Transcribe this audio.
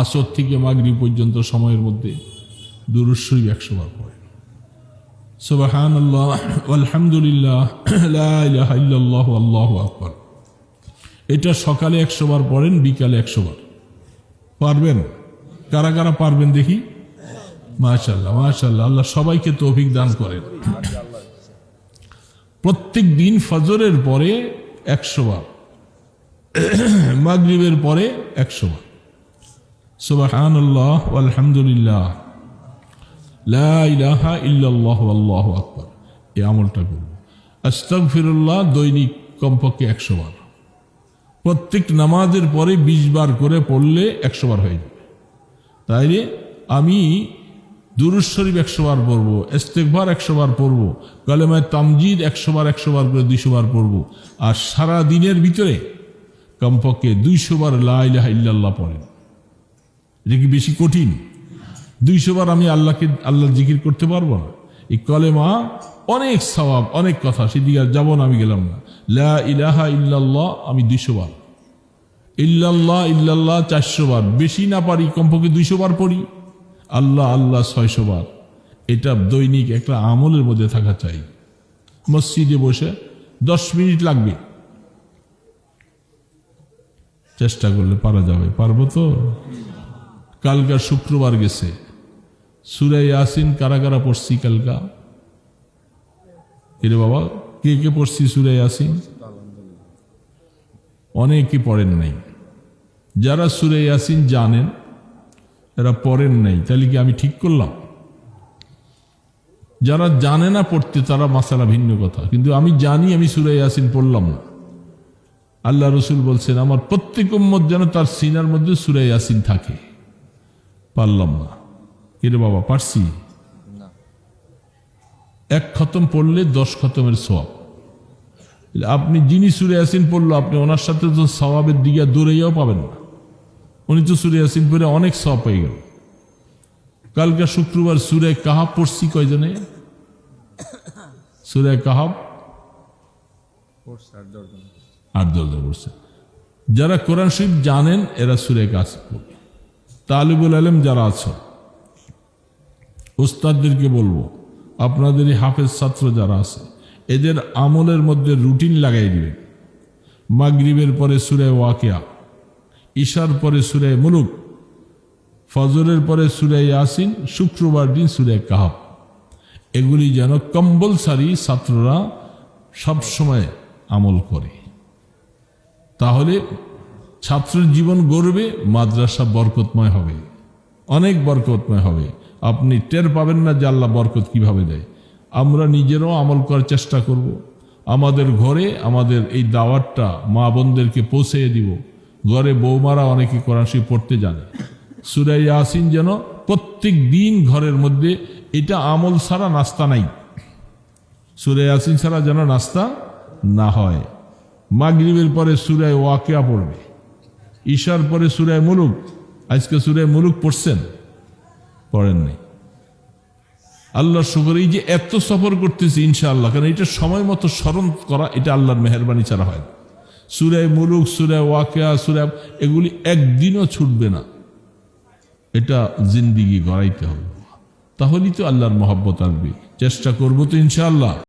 আসর থেকে মাগরি পর্যন্ত সময়ের মধ্যে দুরুশ্বরী একশো বার পড়েন সুবাহান আল্লাহ আলহামদুলিল্লাহ ইল্লাল্লাহু, আল্লাহু আকবার। এটা সকালে একশো বার পড়েন, বিকালে একশো বার। পারবেন? কারা কারা পারবেন দেখি? মাশাল্লাহ মাশাল্লাহ আল্লাহ সবাইকে তৌফিক দান করেন। প্রত্যেক দিন ফজরের পরে একশো বার, মাগরিবের পরে একশো বার। সুবাহান আল্লাহ আলহামদুলিল্লাহ লা ইলাহা ইল্লাল্লাহু আল্লাহু আকবার। এই আমলটা করব। আস্তাগফিরুল্লাহ দৈনিক কমপক্ষে একশো বার। প্রত্যেক নামাজের পরে বিশ বার করে পড়লে একশো বার হয়ে যাবে। তাইলে আমি দুরুজ শরীফ একশো বার পড়ব ইস্তেকবার একশো বার পড়ব, কালেমায় তামজিদ একশো বার একশো বার করে দুইশো বার পড়ব। আর সারা দিনের ভিতরে কমপক্ষে দুইশো বার লা ইলাহা ইল্লাল্লাহ পড়েন। এটা কি বেশি কঠিন? দুইশো বার আমি আল্লাহকে আল্লাহ জিকির করতে পারব না। এই কলেমা অনেক স্বভাব অনেক কথা। সেদিকে আর যাব না, আমি গেলাম না। লা ইলাহা ইল্লাল্লাহ, আমি দুইশো বার। ইল্লাল্লাহ ইল্লাল্লাহ চারশো বার। বেশি না পারি, কমপক্ষে দুইশো বার পড়ি। আল্লাহ আল্লাহ ছয়শো বার। এটা দৈনিক একটা আমলের মধ্যে থাকা চাই। মসজিদে বসে দশ মিনিট লাগবে। চেষ্টা করলে পারা যাবে। পারব তো? কালকা শুক্রবার গেছে। সুরে ইয়াসিন কারা কারা পড়ছি কালকা? এরে বাবা, কে কে পড়ছি সুরে ইয়াসিন? অনেকে পড়েন নাই। যারা সুরে ইয়াসিন জানেন, এরা পড়েন নাই। তাহলে কি আমি ঠিক করলাম? যারা জানে না পড়তে, তারা মাসালা ভিন্ন কথা। কিন্তু আমি জানি, আমি সুরে ইয়াসিন পড়লাম না। আল্লাহ রসুল বলছেন, আমার প্রত্যেক উম্মত যেন তার সিনার মধ্যে সুরে ইয়াসিন থাকে। পারলাম না। এরে বাবা পারছি? এক খতম পড়লে দশ খতমের সব আপনি যিনি সুরে আসিন পড়ল আপনি ওনার সাথে তো সবাবের দিকে দৌড়াইয়াও পাবেন না। উনি তো সুরে আসিন পড়ে অনেক সব হয়ে গেল। কালকে শুক্রবার সুরে কাহাব পড়ছি কয়জনে? সুরে কাহাব? আট দশজন পড়ছে। যারা কোরআন শরীফ জানেন এরা সুরে কাজ পড়বে। তালিবুল আলম যারা আছো ওস্তাদদেরকে বলব আপনাদের হাফেজ ছাত্র যারা আছে, এদের আমলের মধ্যে রুটিন লাগাই দিবেন। মাগরিবের পরে সুরে ওয়াকিয়া, ঈশার পরে সুরে মুলুক, ফজরের পরে সুরে ইয়াসিন, শুক্রবার দিন সুরে কাহাব এগুলি যেন কম্বলসারি ছাত্ররা সবসময় আমল করে। তাহলে ছাত্রের জীবন গড়বে, মাদ্রাসা বরকতময় হবে। অনেক বরকতময় হবে। আপনি টের পাবেন না যে আল্লাহ বরকত কীভাবে দেয়। আমরা নিজেরাও আমল করার চেষ্টা করব। আমাদের ঘরে আমাদের এই দাওয়াতটা মা বোনদেরকে পৌঁছে দিব। ঘরে বৌমারা অনেকে কোরআন শরীফ পড়তে জানে। সুরাই ইয়াসিন যেন প্রত্যেক দিন ঘরের মধ্যে এটা আমল ছাড়া নাস্তা নাই। সুরে ইয়াসিন ছাড়া যেন নাস্তা না হয়। মাগরিবের পরে সুরায় ওয়াকিয়া পড়বে। ঈশার পরে সুরায় মুলুক, আজকে সুরায় মুলুক পড়ছেন? পড়েন নাই। আল্লাহ শুকর, এই যে এত সফর করতেছি ইনশাআল্লাহ, কারণ এটা সময় মতো স্মরণ করা, এটা আল্লাহর মেহরবানি ছাড়া হয় সুরায় মুলুক সুরায় ওয়াকিয়া সুরায় এগুলি একদিনও ছুটবে না। এটা জিন্দিগি গড়াইতে হবে। তাহলেই তো আল্লাহর মহব্বত আসবে। চেষ্টা করব তো ইনশাআল্লাহ।